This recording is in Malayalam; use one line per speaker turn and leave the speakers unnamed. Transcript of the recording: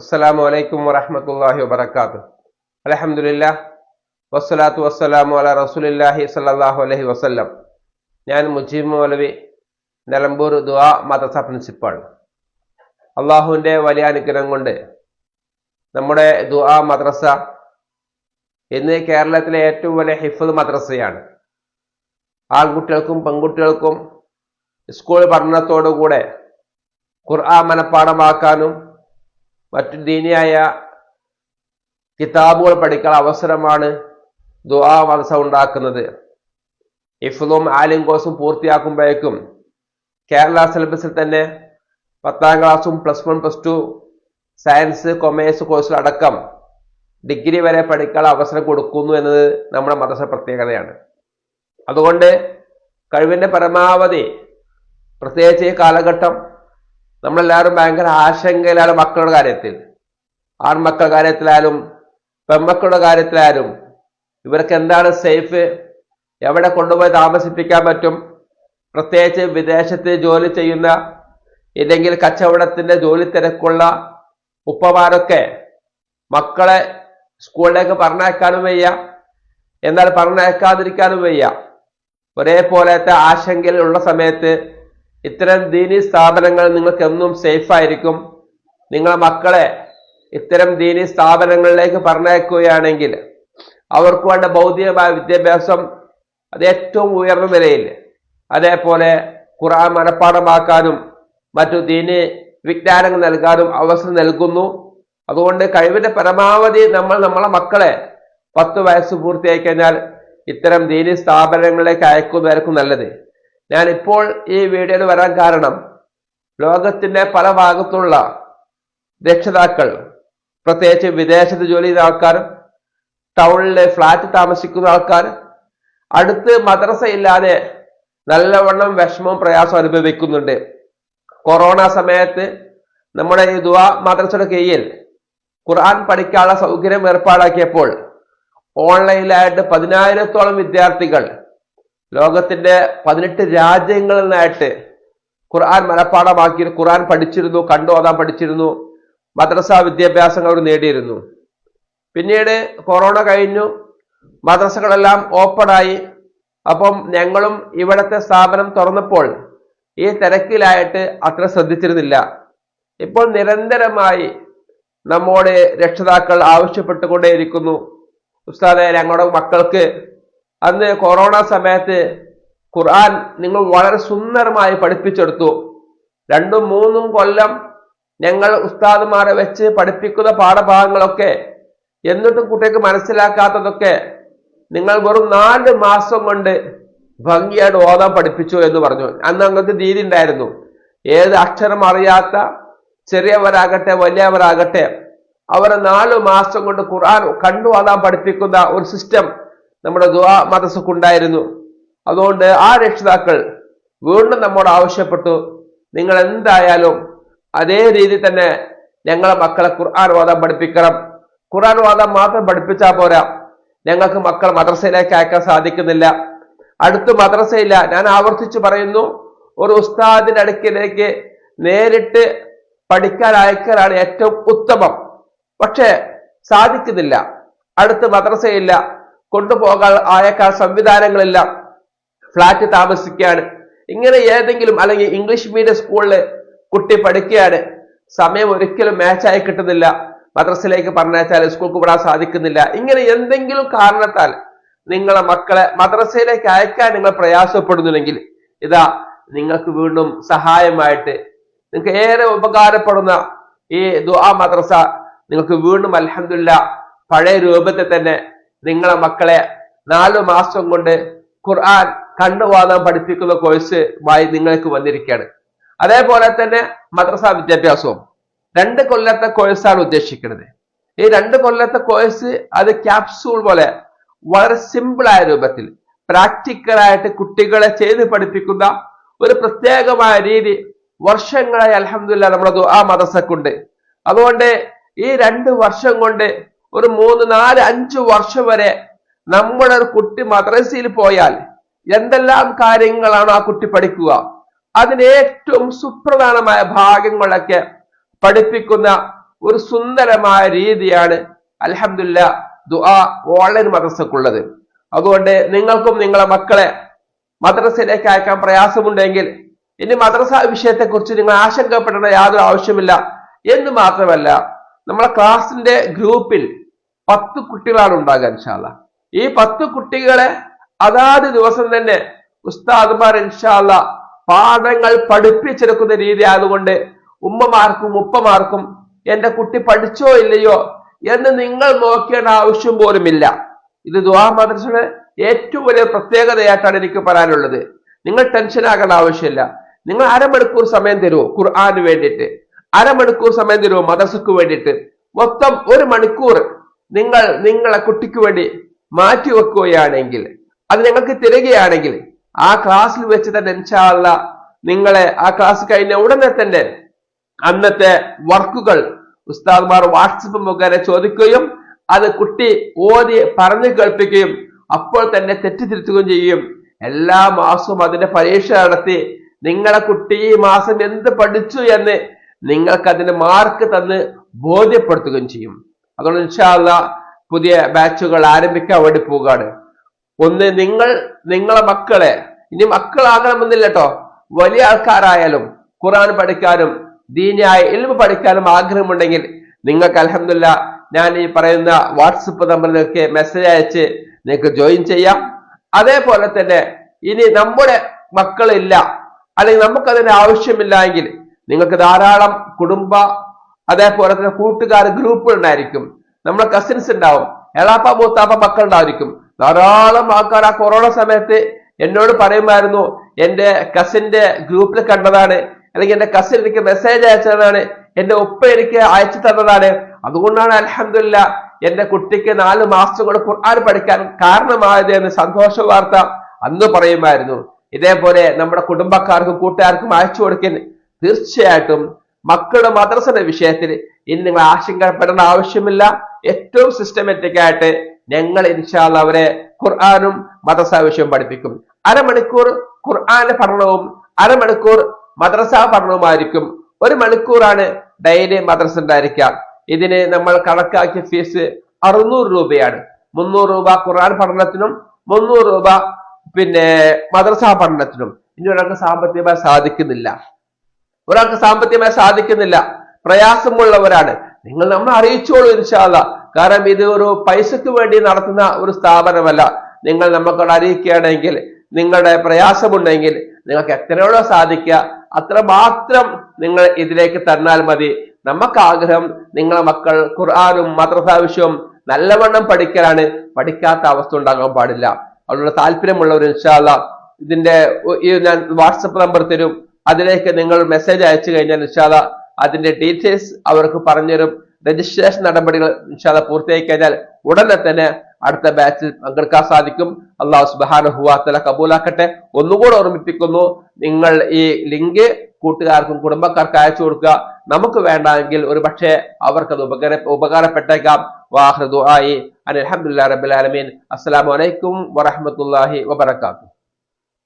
അസ്സലാമു അലൈക്കും വറഹമത്തല്ലാഹി വബറകാതുഹു. അലഹമുല്ല വസ്സലാത്തു വസ്സലാമു അല റസൂലില്ലാഹി സ്വല്ലല്ലാഹു അലഹി വസല്ലം. ഞാൻ മുജീബ് മൗലവി നിലമ്പൂർ ദുആ മദ്രസ പ്രിൻസിപ്പാൾ. അള്ളാഹുവിന്റെ വലിയ അനുഗ്രഹം കൊണ്ട് നമ്മുടെ ദുആ മദ്രസ ഇന്ന് കേരളത്തിലെ ഏറ്റവും വലിയ ഹിഫദ് മദ്രസയാണ്. ആൺകുട്ടികൾക്കും പെൺകുട്ടികൾക്കും സ്കൂൾ പഠനത്തോടുകൂടെ ഖുർആൻ മനഃപ്പാടമാക്കാനും മറ്റു ദീനിയായ കിതാബുകൾ പഠിക്കാൻ അവസരമാണ് ദുആ മദ്രസ ഉണ്ടാക്കുന്നത്. ഇഫ്ലും ആലിം കോഴ്സും പൂർത്തിയാക്കുമ്പോഴേക്കും കേരള സിലബസിൽ തന്നെ പത്താം ക്ലാസ്സും plus one plus two science commerce കോഴ്സുകളടക്കം degree വരെ പഠിക്കാൻ അവസരം കൊടുക്കുന്നു എന്നത് നമ്മുടെ മദ്രസ പ്രത്യേകതയാണ്. അതുകൊണ്ട് കഴിവിന്റെ പരമാവധി പ്രത്യേകിച്ച് ഈ കാലഘട്ടം നമ്മളെല്ലാവരും ഭയങ്കര ആശങ്കയിലാണ് മക്കളുടെ കാര്യത്തിൽ. ആൺമക്കളുടെ കാര്യത്തിലായാലും പെൺമക്കളുടെ കാര്യത്തിലായാലും ഇവർക്ക് എന്താണ് സേഫ്? എവിടെ കൊണ്ടുപോയി താമസിപ്പിക്കാൻ പറ്റും? പ്രത്യേകിച്ച് വിദേശത്ത് ജോലി ചെയ്യുന്ന ഇല്ലെങ്കിൽ കച്ചവടത്തിന്റെ ജോലി തിരക്കുള്ള ഉപ്പമാരൊക്കെ മക്കളെ സ്കൂളിലേക്ക് പറഞ്ഞയക്കാനും വയ്യ. എന്നാൽ പറഞ്ഞയക്കാതിരിക്കാനും വയ്യ. ഒരേപോലത്തെ ആശങ്കയിലുള്ള സമയത്ത് ഇത്തരം ദീനി സ്ഥാപനങ്ങൾ നിങ്ങൾക്ക് എന്നും സേഫ് ആയിരിക്കും നിങ്ങളെ മക്കളെ ഇത്തരം ദീനി സ്ഥാപനങ്ങളിലേക്ക് പറഞ്ഞയക്കുകയാണെങ്കിൽ അവർക്ക് വേണ്ട ഭൗതികമായ വിദ്യാഭ്യാസം അത് ഏറ്റവും ഉയർന്ന നിലയിൽ അതേപോലെ ഖുർആൻ മനഃപ്പാടമാക്കാനും മറ്റു ദീനി വിജ്ഞാനങ്ങൾ നൽകാനും അവസരം നൽകുന്നു. അതുകൊണ്ട് കഴിവിന്റെ പരമാവധി നമ്മൾ നമ്മളെ മക്കളെ പത്ത് വയസ്സ് പൂർത്തിയായി കഴിഞ്ഞാൽ ഇത്തരം ദീനി സ്ഥാപനങ്ങളിലേക്ക് അയക്കുന്നതായിരിക്കും നല്ലത്. ഞാൻ ഇപ്പോൾ ഈ വീഡിയോയിൽ വരാൻ കാരണം ലോകത്തിന്റെ പല ഭാഗത്തുള്ള രക്ഷിതാക്കൾ പ്രത്യേകിച്ച് വിദേശത്ത് ജോലി ചെയ്ത ആൾക്കാർ ടൗണിലെ ഫ്ലാറ്റ് താമസിക്കുന്ന ആൾക്കാർ അടുത്ത് മദ്രസ ഇല്ലാതെ നല്ലവണ്ണം വിഷമവും പ്രയാസവും അനുഭവിക്കുന്നുണ്ട്. കൊറോണ സമയത്ത് നമ്മുടെ ഈ ദുവാ മദ്രസയുടെ കീഴിൽ ഖുർആൻ പഠിക്കാനുള്ള സൗകര്യം ഏർപ്പാടാക്കിയപ്പോൾ ഓൺലൈനിലായിട്ട് പതിനായിരത്തോളം വിദ്യാർത്ഥികൾ ലോകത്തിന്റെ പതിനെട്ട് രാജ്യങ്ങളിൽ നിന്നായിട്ട് ഖുർആൻ മനഃപ്പാടമാക്കി ഖുർആൻ പഠിച്ചിരുന്നു കണ്ടു ഓതാൻ പഠിച്ചിരുന്നു. മദ്രസ വിദ്യാഭ്യാസങ്ങൾ അവർ നേടിയിരുന്നു. പിന്നീട് കൊറോണ കഴിഞ്ഞു മദ്രസകളെല്ലാം ഓപ്പണായി. അപ്പം ഞങ്ങളും ഇവിടത്തെ സ്ഥാപനം തുറന്നപ്പോൾ ഈ തിരക്കിലായിട്ട് അത്ര ശ്രദ്ധിച്ചിരുന്നില്ല. ഇപ്പോൾ നിരന്തരമായി നമ്മോട് രക്ഷിതാക്കൾ ആവശ്യപ്പെട്ടുകൊണ്ടേയിരിക്കുന്നു. ഉസ്താദെ ഞങ്ങളുടെ മക്കൾക്ക് അന്ന് കൊറോണ സമയത്ത് ഖുർആൻ നിങ്ങൾ വളരെ സുന്ദരമായി പഠിപ്പിച്ചെടുത്തു. രണ്ടും മൂന്നും കൊല്ലം ഞങ്ങൾ ഉസ്താദുമാരെ വെച്ച് പഠിപ്പിക്കുന്ന പാഠഭാഗങ്ങളൊക്കെ എന്നിട്ടും കുട്ടികൾക്ക് മനസ്സിലാക്കാത്തതൊക്കെ നിങ്ങൾ വെറും നാല് മാസം കൊണ്ട് ഭംഗിയായിട്ട് ഓതാൻ പഠിപ്പിച്ചു എന്ന് പറഞ്ഞു. അന്ന് അങ്ങനത്തെ രീതി ഉണ്ടായിരുന്നു. ഏത് അക്ഷരം അറിയാത്ത ചെറിയവരാകട്ടെ വലിയവരാകട്ടെ അവരെ നാലു മാസം കൊണ്ട് ഖുർആൻ കണ്ടു ഓതാൻ പഠിപ്പിക്കുന്ന ഒരു സിസ്റ്റം നമ്മുടെ ദുആ മതസക്കുണ്ടായിരുന്നു അതുകൊണ്ട് ആ രക്ഷിതാക്കൾ വീണ്ടും നമ്മോട് ആവശ്യപ്പെട്ടു. നിങ്ങൾ എന്തായാലും അതേ രീതി തന്നെ ഞങ്ങളെ മക്കളെ ഖുർആൻ വാദം പഠിപ്പിക്കണം. ഖുർആൻ വാദം മാത്രം പഠിപ്പിച്ചാൽ പോരാ. ഞങ്ങൾക്ക് മക്കൾ മദ്രസയിലേക്ക് അയക്കാൻ സാധിക്കുന്നില്ല. അടുത്ത് മദ്രസയില്ല ഞാൻ ആവർത്തിച്ചു പറയുന്നു ഒരു ഉസ്താദിന്റെ അടുക്കിലേക്ക് നേരിട്ട് പഠിക്കാൻ അയക്കലാണ് ഏറ്റവും ഉത്തമം. പക്ഷേ സാധിക്കുന്നില്ല. അടുത്ത് മദ്രസയില്ല കൊണ്ടുപോകാൻ അയക്കാൻ സംവിധാനങ്ങളില്ല ഫ്ലാറ്റ് താമസിക്കുകയാണ്. ഇങ്ങനെ ഏതെങ്കിലും അല്ലെങ്കിൽ ഇംഗ്ലീഷ് മീഡിയം സ്കൂളിൽ കുട്ടി പഠിക്കുകയാണ്. സമയം ഒരിക്കലും മാച്ചായി കിട്ടുന്നില്ല. മദ്രസയിലേക്ക് പറഞ്ഞാൽ സ്കൂൾക്ക് വിടാൻ സാധിക്കുന്നില്ല. ഇങ്ങനെ എന്തെങ്കിലും കാരണത്താൽ നിങ്ങളെ മക്കളെ മദ്രസയിലേക്ക് അയക്കാൻ നിങ്ങൾ പ്രയാസപ്പെടുന്നുണ്ടെങ്കിൽ ഇതാ നിങ്ങൾക്ക് വീണ്ടും സഹായമായിട്ട് നിങ്ങൾക്ക് ഏറെ ഉപകാരപ്പെടുന്ന ഈ ദുആ മദ്രസ നിങ്ങൾക്ക് വീണ്ടും അലഹമില്ല പഴയ രൂപത്തിൽ തന്നെ നിങ്ങളെ മക്കളെ നാലു മാസം കൊണ്ട് ഖുർആൻ കണ്ടുവാദം പഠിപ്പിക്കുന്ന കോഴ്സുമായി നിങ്ങൾക്ക് വന്നിരിക്കുകയാണ്. അതേപോലെ തന്നെ മദ്രസ വിദ്യാഭ്യാസവും. രണ്ട് കൊല്ലത്തെ കോഴ്സാണ് ഉദ്ദേശിക്കുന്നത്. ഈ രണ്ട് കൊല്ലത്തെ കോഴ്സ് അത് ക്യാപ്സൂൾ പോലെ വളരെ സിമ്പിൾ ആയ രൂപത്തിൽ പ്രാക്ടിക്കലായിട്ട് കുട്ടികളെ ചെയ്ത് പഠിപ്പിക്കുന്ന ഒരു പ്രത്യേകമായ രീതി വർഷങ്ങളായി അലഹമില്ല നമ്മളത് ആ മദ്രസക്കുണ്ട്. അതുകൊണ്ട് ഈ രണ്ട് വർഷം കൊണ്ട് ഒരു മൂന്ന് നാല് അഞ്ച് വർഷം വരെ നമ്മുടെ ഒരു കുട്ടി മദ്രസയിൽ പോയാൽ എന്തെല്ലാം കാര്യങ്ങളാണ് ആ കുട്ടി പഠിക്കുക? അതിന് ഏറ്റവും സുപ്രധാനമായ ഭാഗങ്ങളൊക്കെ പഠിപ്പിക്കുന്ന ഒരു സുന്ദരമായ രീതിയാണ് അലഹമില്ല ദുആ ഓൺലൈൻ മദ്രസക്കുള്ളത്. അതുകൊണ്ട് നിങ്ങൾക്കും നിങ്ങളെ മക്കളെ മദ്രസയിലേക്ക് അയക്കാൻ പ്രയാസമുണ്ടെങ്കിൽ ഇനി മദ്രസ വിഷയത്തെക്കുറിച്ച് നിങ്ങൾ ആശങ്കപ്പെടേണ്ട യാതൊരു ആവശ്യമില്ല. എന്ന് മാത്രമല്ല നമ്മളെ ക്ലാസിന്റെ ഗ്രൂപ്പിൽ പത്ത് കുട്ടികളാണ് ഉണ്ടാകുക ഇൻഷാല്ല ഈ പത്ത് കുട്ടികളെ അതാത് ദിവസം തന്നെ ഉസ്താദ്മാർ ഇൻഷാല്ല പാഠങ്ങൾ പഠിപ്പിച്ചെടുക്കുന്ന രീതി ആയതുകൊണ്ട് ഉമ്മമാർക്കും ഉപ്പമാർക്കും എന്റെ കുട്ടി പഠിച്ചോ ഇല്ലയോ എന്ന് നിങ്ങൾ നോക്കേണ്ട ആവശ്യം പോലുമില്ല. ഇത് ദുആ മദ്രസയുടെ ഏറ്റവും വലിയ പ്രത്യേകതയായിട്ടാണ് എനിക്ക് പറയാനുള്ളത്. നിങ്ങൾ ടെൻഷൻ ആകേണ്ട ആവശ്യമില്ല. നിങ്ങൾ അരമണിക്കൂർ സമയം തരുമോ ഖുർആാന് വേണ്ടിയിട്ട്? അരമണിക്കൂർ സമയം തരുമോ മദ്രസക്ക് വേണ്ടിയിട്ട്? മൊത്തം ഒരു മണിക്കൂർ നിങ്ങൾ നിങ്ങളെ കുട്ടിക്ക് വേണ്ടി മാറ്റി വെക്കുകയാണെങ്കിൽ അത് ഞങ്ങൾക്ക് തരികയാണെങ്കിൽ ആ ക്ലാസ്സിൽ വെച്ച് തന്നെ ഇൻഷാല്ല നിങ്ങളെ ആ ക്ലാസ് കഴിഞ്ഞ ഉടനെ തന്നെ അന്നത്തെ വർക്കുകൾ ഉസ്താദ്മാർ വാട്സപ്പ് മുഖേന ചോദിക്കുകയും അത് കുട്ടി ഓതി പറഞ്ഞു കേൾപ്പിക്കുകയും അപ്പോൾ തന്നെ തെറ്റിതിരുത്തുകയും ചെയ്യും. എല്ലാ മാസവും അതിന്റെ പരീക്ഷ നടത്തി നിങ്ങളെ കുട്ടി ഈ മാസം എന്ത് പഠിച്ചു എന്ന് നിങ്ങൾക്ക് അതിന് മാർക്ക് തന്ന് ബോധ്യപ്പെടുത്തുകയും ചെയ്യും. അതുകൊണ്ട് ഇൻഷാല്ല പുതിയ ബാച്ചുകൾ ആരംഭിക്കാൻ വേണ്ടി പോവുകയാണ്. ഒന്ന് നിങ്ങൾ നിങ്ങളെ മക്കളെ ഇനി മക്കളാകണമെന്നില്ല കേട്ടോ വലിയ ആൾക്കാരായാലും ഖുറാൻ പഠിക്കാനും ദീനിയായ ഇൽമ പഠിക്കാനും ആഗ്രഹമുണ്ടെങ്കിൽ നിങ്ങൾക്ക് അലഹമില്ല ഞാൻ ഈ പറയുന്ന വാട്സപ്പ് നമ്പറിലേക്ക് മെസ്സേജ് അയച്ച് നിങ്ങൾക്ക് ജോയിൻ ചെയ്യാം. അതേപോലെ തന്നെ ഇനി നമ്മുടെ മക്കളില്ല അല്ലെങ്കിൽ നമുക്കതിന്റെ ആവശ്യമില്ല എങ്കിൽ നിങ്ങൾക്ക് ധാരാളം കുടുംബ അതേപോലെ തന്നെ കൂട്ടുകാർ ഗ്രൂപ്പുകൾ ഉണ്ടായിരിക്കും. നമ്മുടെ കസിൻസ് ഉണ്ടാവും. എളാപ്പ മൂത്താപ്പ മക്കൾ ഉണ്ടായിരിക്കും ധാരാളം ആൾക്കാർ ആ കൊറോണ സമയത്ത് എന്നോട് പറയുമായിരുന്നു എന്റെ കസിന്റെ ഗ്രൂപ്പിൽ കണ്ടതാണ് അല്ലെങ്കിൽ എന്റെ കസിൻ എനിക്ക് മെസ്സേജ് അയച്ചതാണ് എന്റെ ഉപ്പ എനിക്ക് അയച്ചു തന്നതാണ്. അതുകൊണ്ടാണ് അലഹമില്ല എന്റെ കുട്ടിക്ക് നാല് മാസം കൂടെ ഖുർആൻ പഠിക്കാൻ കാരണമായത് എന്ന് സന്തോഷ വാർത്ത അന്ന് പറയുമായിരുന്നു. ഇതേപോലെ നമ്മുടെ കുടുംബക്കാർക്കും കൂട്ടുകാർക്കും അയച്ചു കൊടുക്കാൻ തീർച്ചയായിട്ടും മക്കളുടെ മദ്രസയുടെ വിഷയത്തിൽ ഇനി നിങ്ങൾ ആശങ്കപ്പെടേണ്ട ആവശ്യമില്ല. ഏറ്റവും സിസ്റ്റമാറ്റിക് ആയിട്ട് ഞങ്ങൾ ഇൻഷാല്ല അവരെ ഖുർആാനും മദ്രസ വിഷയവും പഠിപ്പിക്കും. അരമണിക്കൂർ ഖുർആാന്റെ പഠനവും അരമണിക്കൂർ മദ്രസ പഠനവുമായിരിക്കും. ഒരു മണിക്കൂറാണ് ഡെയിലി മദ്രസ ഉണ്ടായിരിക്കാം ഇതിന് നമ്മൾ കണക്കാക്കിയ ഫീസ് അറുന്നൂറ് രൂപയാണ്. മുന്നൂറ് രൂപ ഖുർആൻ പഠനത്തിനും മുന്നൂറ് രൂപ പിന്നെ മദ്രസ പഠനത്തിനും. ഇനി ഒരാൾക്ക് സാമ്പത്തികമായി സാധിക്കുന്നില്ല. ഒരാൾക്ക് സാമ്പത്തികമായി സാധിക്കുന്നില്ല. പ്രയാസമുള്ളവരാണ്. നിങ്ങൾ നമ്മൾ അറിയിച്ചോളൂ ഇൻഷാല്ല കാരണം ഇത് ഒരു പൈസക്ക് വേണ്ടി നടത്തുന്ന ഒരു സ്ഥാപനമല്ല. നിങ്ങൾ നമുക്കവിടെ അറിയിക്കുകയാണെങ്കിൽ നിങ്ങളുടെ പ്രയാസമുണ്ടെങ്കിൽ നിങ്ങൾക്ക് എത്രയോളം സാധിക്കുക അത്ര മാത്രം നിങ്ങൾ ഇതിലേക്ക് തന്നാൽ മതി. നമുക്ക് ആഗ്രഹം നിങ്ങളെ മക്കൾ ഖുർആാനും മദ്രസാവിഷയവും നല്ലവണ്ണം പഠിക്കലാണ്. പഠിക്കാത്ത അവസ്ഥ ഉണ്ടാകാൻ പാടില്ല. അവരുടെ താല്പര്യമുള്ളവർ ഇൻഷാല്ല ഇതിന്റെ ഞാൻ വാട്സപ്പ് നമ്പർ തരും. അതിലേക്ക് നിങ്ങൾ മെസ്സേജ് അയച്ചു കഴിഞ്ഞാൽ നിഷാദ അതിന്റെ ഡീറ്റെയിൽസ് അവർക്ക് പറഞ്ഞുതരും. രജിസ്ട്രേഷൻ നടപടികൾ നിഷാദ പൂർത്തിയായി കഴിഞ്ഞാൽ ഉടനെ തന്നെ അടുത്ത ബാച്ചിൽ പങ്കെടുക്കാൻ സാധിക്കും. അള്ളാഹു സുബാനുഹുവാത്തല കബൂലാക്കട്ടെ. ഒന്നുകൂടെ ഓർമ്മിപ്പിക്കുന്നു നിങ്ങൾ ഈ ലിങ്ക് കൂട്ടുകാർക്കും കുടുംബക്കാർക്കും അയച്ചു കൊടുക്കുക. നമുക്ക് വേണ്ടെങ്കിൽ ഒരു പക്ഷേ അവർക്കത് ഉപകാര ഉപകാരപ്പെട്ടേക്കാം. വാഹൃദു ആയി അലഹമുല്ലാ റബുലാലമീൻ അസ്സലാമലൈക്കും വറഹമത്തല്ലാഹി വബർക്കാത്തു